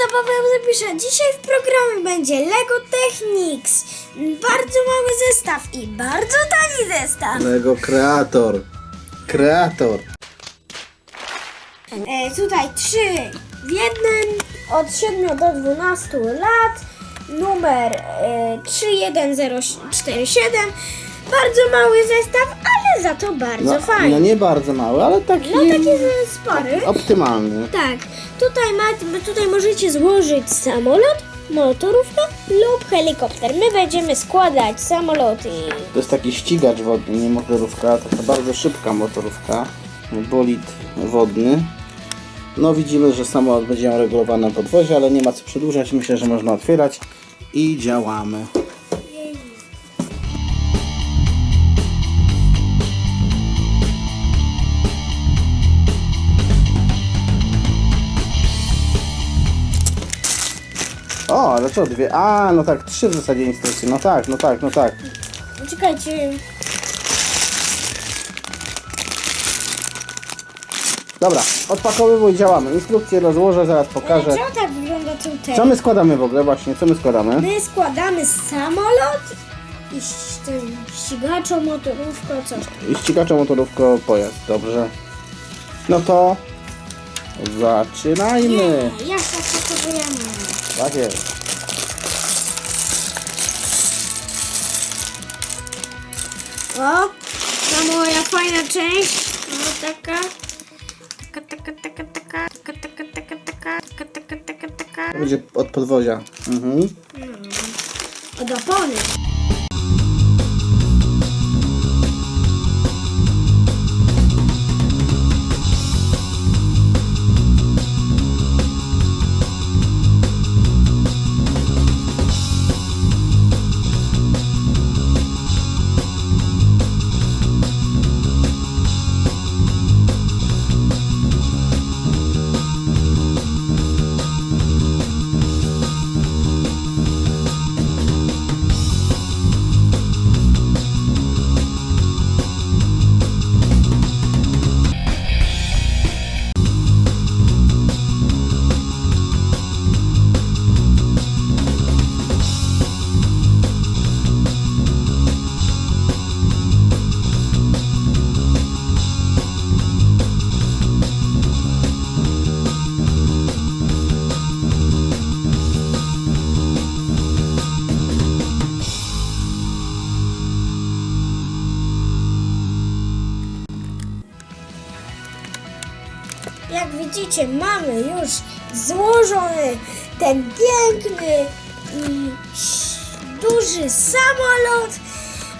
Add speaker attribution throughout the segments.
Speaker 1: zabawę zapiszę. Dzisiaj w programie będzie Lego Technics. Bardzo mały zestaw i bardzo tani zestaw.
Speaker 2: Lego Kreator. Kreator.
Speaker 1: E, tutaj trzy w jednym od 7 do 12 lat. Numer e, 31047. Bardzo mały zestaw, ale za to bardzo
Speaker 2: No,
Speaker 1: fajny.
Speaker 2: no nie bardzo mały, ale taki
Speaker 1: No taki spory.
Speaker 2: optymalny.
Speaker 1: Tak, tutaj, ma, tutaj możecie złożyć samolot, motorówkę lub helikopter. My będziemy składać samoloty.
Speaker 2: To jest taki ścigacz wodny, nie motorówka, taka bardzo szybka motorówka. Bolid wodny. No widzimy, że samolot będzie miał regulowane podwozie, ale nie ma co przedłużać. Myślę, że można otwierać i działamy. O, ale co, dwie? A, no tak, trzy w zasadzie instrukcje. No tak, no tak, no tak.
Speaker 1: Czekajcie,
Speaker 2: Dobra, odpakowywuj, działamy. Instrukcję rozłożę, zaraz pokażę.
Speaker 1: czemu tak wygląda tutaj?
Speaker 2: Co my składamy w ogóle właśnie? Co my składamy?
Speaker 1: My składamy samolot i ś- ten ścigaczo, motorówko, coś tam.
Speaker 2: I ścigacza motorówko pojazd, dobrze. No to zaczynajmy.
Speaker 1: Nie, jak zapakowujemy?
Speaker 2: Tak jest.
Speaker 1: O, ta moja fajna część. No taka. Taka, taka, taka, taka, taka, taka, taka, taka, taka, taka, taka, taka.
Speaker 2: To będzie od podwozia. Mhm.
Speaker 1: Od opony. Widzicie, mamy już złożony ten piękny i duży samolot.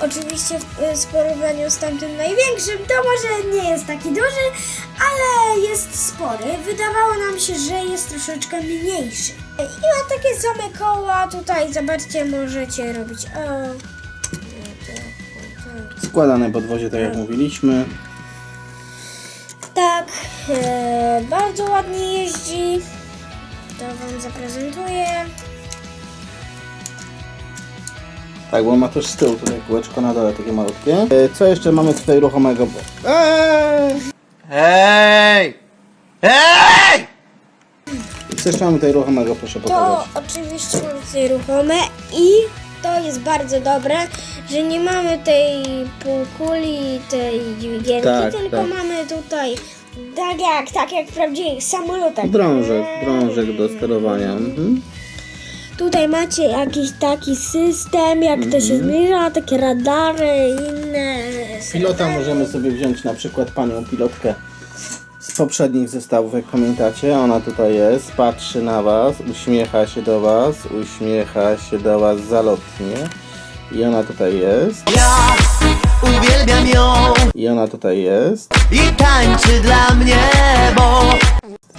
Speaker 1: Oczywiście w, w porównaniu z tamtym największym, to może nie jest taki duży, ale jest spory. Wydawało nam się, że jest troszeczkę mniejszy. I ma takie same koła. Tutaj zobaczcie, możecie robić. O,
Speaker 2: Składane podwozie, tak jak mówiliśmy.
Speaker 1: E, bardzo ładnie jeździ. To Wam zaprezentuję.
Speaker 2: Tak, bo ma też z tyłu tutaj kółeczko na dole takie malutkie. E, Co jeszcze mamy tutaj ruchomego? Eee!
Speaker 3: Hej! Hej!
Speaker 2: Co jeszcze mamy tutaj ruchomego, proszę
Speaker 1: To
Speaker 2: pokazać.
Speaker 1: oczywiście mamy tutaj ruchome i to jest bardzo dobre, że nie mamy tej półkuli, tej dźwigienki,
Speaker 2: Tak,
Speaker 1: tylko
Speaker 2: tak.
Speaker 1: mamy tutaj tak jak, tak jak w prawdziwych samolotach.
Speaker 2: Drążek, drążek do sterowania. Mhm.
Speaker 1: Tutaj macie jakiś taki system, jak to
Speaker 2: Mhm.
Speaker 1: się zbliża, takie radary i inne.
Speaker 2: Pilota możemy sobie wziąć na przykład panią pilotkę z poprzednich zestawów, jak pamiętacie. Ona tutaj jest, patrzy na was, uśmiecha się do was, uśmiecha się do was zalotnie. I ona tutaj jest,
Speaker 3: Ja uwielbiam ją
Speaker 2: i ona tutaj jest,
Speaker 3: i tańczy dla mnie, bo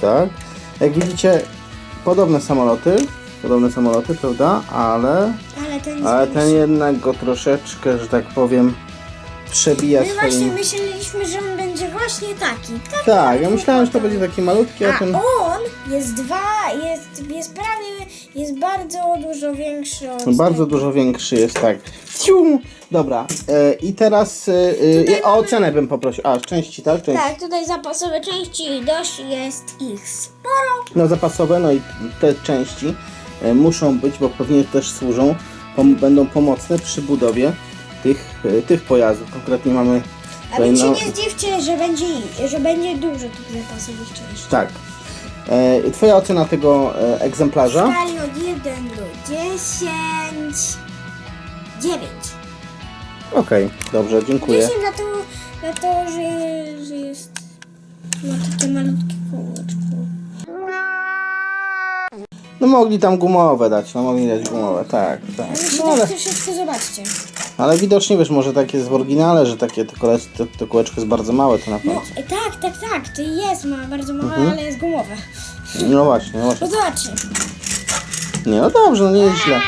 Speaker 2: tak. Jak widzicie, podobne samoloty, podobne samoloty, prawda? Ale,
Speaker 1: Ale ten,
Speaker 2: ale ten jednak go troszeczkę, że tak powiem, przebija
Speaker 1: My właśnie
Speaker 2: swoim...
Speaker 1: myśleliśmy, że on będzie właśnie taki. taki
Speaker 2: Tak, ja myślałem, że to będzie taki malutki, a
Speaker 1: A
Speaker 2: ten
Speaker 1: on jest dwa, jest, jest prawie, jest bardzo dużo większy od
Speaker 2: bardzo
Speaker 1: tego.
Speaker 2: dużo większy jest, tak. Fiu! Dobra, e, i teraz e, e, o ocenę bym poprosił. A, części, tak? Części.
Speaker 1: Tak, tutaj zapasowe części dość jest ich sporo.
Speaker 2: No zapasowe, no i te części e, muszą być, bo pewnie też służą, pom- będą pomocne przy budowie tych, e, tych pojazdów. Konkretnie mamy
Speaker 1: A więc się
Speaker 2: no,
Speaker 1: nie zdziwcie, że będzie, że będzie dużo tych zapasowych części.
Speaker 2: tak. E, twoja ocena tego e, egzemplarza?
Speaker 1: W skali od 1 do 10, 9.
Speaker 2: Okej, dobrze, dziękuję.
Speaker 1: 10 na to, na to że, że jest ma takie malutkie kółeczko.
Speaker 2: No mogli tam gumowe dać, no mogli dać gumowe, tak, tak. No,
Speaker 1: tak
Speaker 2: ale,
Speaker 1: troszeczkę zobaczcie.
Speaker 2: Ale widocznie wiesz, może tak jest w oryginale, że takie to, kole, to, to kółeczko jest bardzo małe to na
Speaker 1: No
Speaker 2: końcu.
Speaker 1: e, tak, tak, tak, to jest ma bardzo małe,
Speaker 2: Mhm.
Speaker 1: ale jest gumowe.
Speaker 2: No właśnie, no właśnie.
Speaker 1: No zobaczcie.
Speaker 2: Nie, no dobrze, no nie jest źle.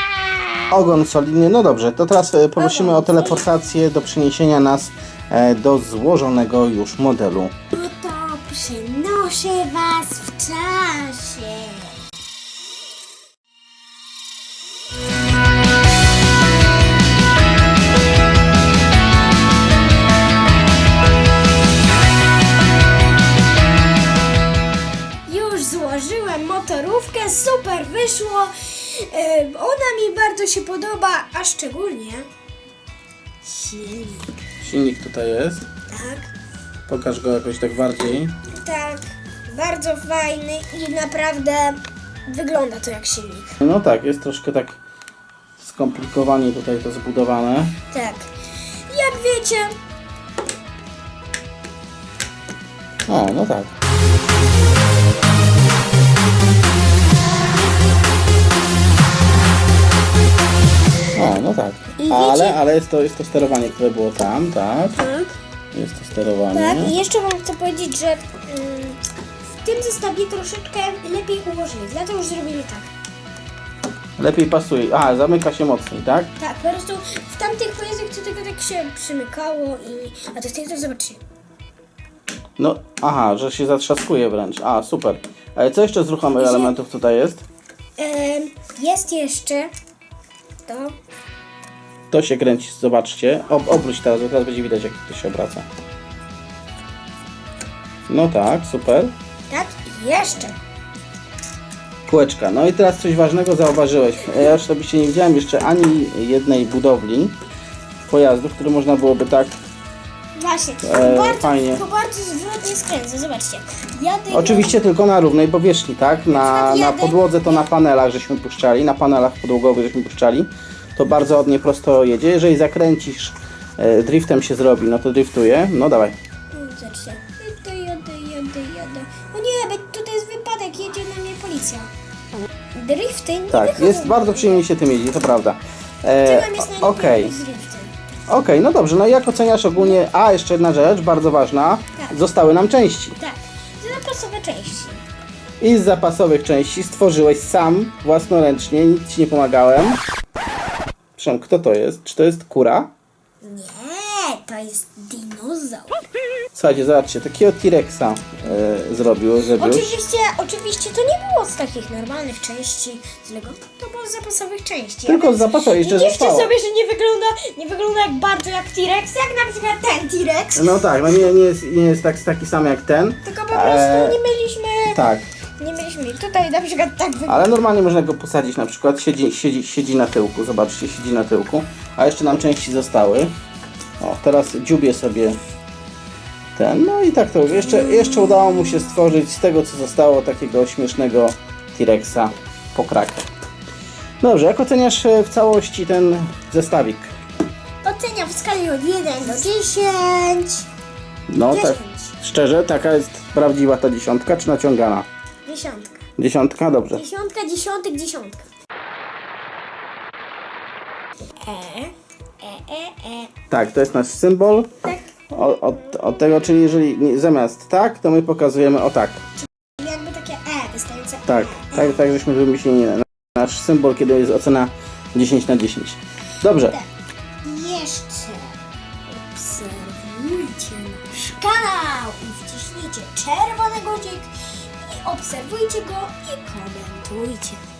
Speaker 2: Ogon solidny, no dobrze, to teraz e, poprosimy o teleportację do przeniesienia nas e, do złożonego już modelu.
Speaker 1: No to przenoszę was w czasie. Złożyłem motorówkę, super wyszło. E, Ona mi bardzo się podoba, a szczególnie silnik.
Speaker 2: Silnik tutaj jest,
Speaker 1: Tak,
Speaker 2: pokaż go jakoś tak bardziej.
Speaker 1: tak, bardzo fajny i naprawdę wygląda to jak silnik.
Speaker 2: No tak, jest troszkę tak skomplikowanie tutaj to zbudowane.
Speaker 1: Tak, jak wiecie,
Speaker 2: O, no tak. O, no tak.
Speaker 1: I
Speaker 2: Ale,
Speaker 1: wiecie-
Speaker 2: ale jest to, jest to sterowanie, które było tam, tak?
Speaker 1: tak,
Speaker 2: Jest to sterowanie.
Speaker 1: tak i jeszcze wam chcę powiedzieć, że mm, w tym zestawie troszeczkę lepiej ułożyli, dlatego już zrobili tak.
Speaker 2: Lepiej pasuje. Aha, zamyka się mocniej, tak?
Speaker 1: Tak, po prostu w tamtych pojazdach to tylko tak się przymykało i... A to w tych to zobaczcie.
Speaker 2: No, aha, że się zatrzaskuje wręcz. A, super. Ale co jeszcze z ruchomych elementów tutaj jest?
Speaker 1: Em, jest jeszcze to...
Speaker 2: To się kręci, zobaczcie. Ob obróć teraz, bo teraz będzie widać, jak to się obraca. No tak, super.
Speaker 1: Tak, i jeszcze.
Speaker 2: Kółeczka. No i teraz coś ważnego zauważyłeś. Ja osobiście nie widziałem jeszcze ani jednej budowli pojazdu, który można byłoby tak.
Speaker 1: Właśnie,
Speaker 2: E,
Speaker 1: bardzo,
Speaker 2: fajnie.
Speaker 1: zwrotnie skręcę, zobaczcie. Jadę
Speaker 2: Oczywiście tylko na równej powierzchni, tak? Na, na podłodze to na panelach żeśmy puszczali, na panelach podłogowych żeśmy puszczali. To bardzo ładnie prosto jedzie. Jeżeli zakręcisz, e, driftem się zrobi, no to driftuje. No dawaj.
Speaker 1: Zobaczcie. Jadę, jadę, jadę, jadę. O nie, bo tutaj jest wypadek, jedzie na mnie policja. Drifty nie
Speaker 2: Tak,
Speaker 1: wychodzą.
Speaker 2: jest bardzo przyjemnie się tym jeździ, to prawda. E,
Speaker 1: Tyłem jest najlepiej
Speaker 2: Okej.
Speaker 1: robić drifty.
Speaker 2: Okej, no dobrze, no i jak oceniasz ogólnie, a jeszcze jedna rzecz, bardzo ważna,
Speaker 1: Tak.
Speaker 2: zostały nam części.
Speaker 1: Tak, zapasowe części.
Speaker 2: I z zapasowych części stworzyłeś sam, własnoręcznie, nic ci nie pomagałem. Przepraszam, kto to jest? Czy to jest kura?
Speaker 1: Nie, to jest dinozaur.
Speaker 2: Słuchajcie, zobaczcie, takiego T-Rexa e, zrobił Zebiusz.
Speaker 1: Oczywiście, oczywiście to nie było z takich normalnych części z Lego, to było z zapasowych części.
Speaker 2: Tylko z zapasowych jeszcze zostało.
Speaker 1: sobie, że nie wygląda, nie wygląda jak bardzo jak T-Rex, jak na przykład ten T-Rex.
Speaker 2: No tak, no nie, nie jest, nie jest tak, taki sam jak ten.
Speaker 1: Tylko po prostu
Speaker 2: E,
Speaker 1: nie mieliśmy,
Speaker 2: Tak,
Speaker 1: nie mieliśmy. Tutaj na przykład tak wygląda.
Speaker 2: ale normalnie można go posadzić na przykład, siedzi, siedzi, siedzi na tyłku, zobaczcie, siedzi na tyłku. A jeszcze nam części zostały. O, teraz dziubię sobie ten, no i tak to jeszcze, jeszcze udało mu się stworzyć z tego co zostało takiego śmiesznego T-Rexa po krakę. Dobrze, jak oceniasz e, w całości ten zestawik?
Speaker 1: Oceniam w skali od 1 do 10.
Speaker 2: No tak,
Speaker 1: 10.
Speaker 2: szczerze, taka jest prawdziwa ta dziesiątka, czy naciągana?
Speaker 1: Dziesiątka.
Speaker 2: Dziesiątka, dobrze.
Speaker 1: Dziesiątka, dziesiątek, dziesiątka. E. E, e, e.
Speaker 2: Tak, to jest nasz symbol.
Speaker 1: Tak.
Speaker 2: O, od, od tego, czyli jeżeli nie, zamiast tak, to my pokazujemy o tak.
Speaker 1: Czyli jakby takie E wystające.
Speaker 2: Tak, e, tak, tak żeśmy wymyślili nasz symbol, kiedy jest ocena 10 na 10. Dobrze. Tak.
Speaker 1: Jeszcze obserwujcie nasz kanał i wciśnijcie czerwony guzik i obserwujcie go i komentujcie.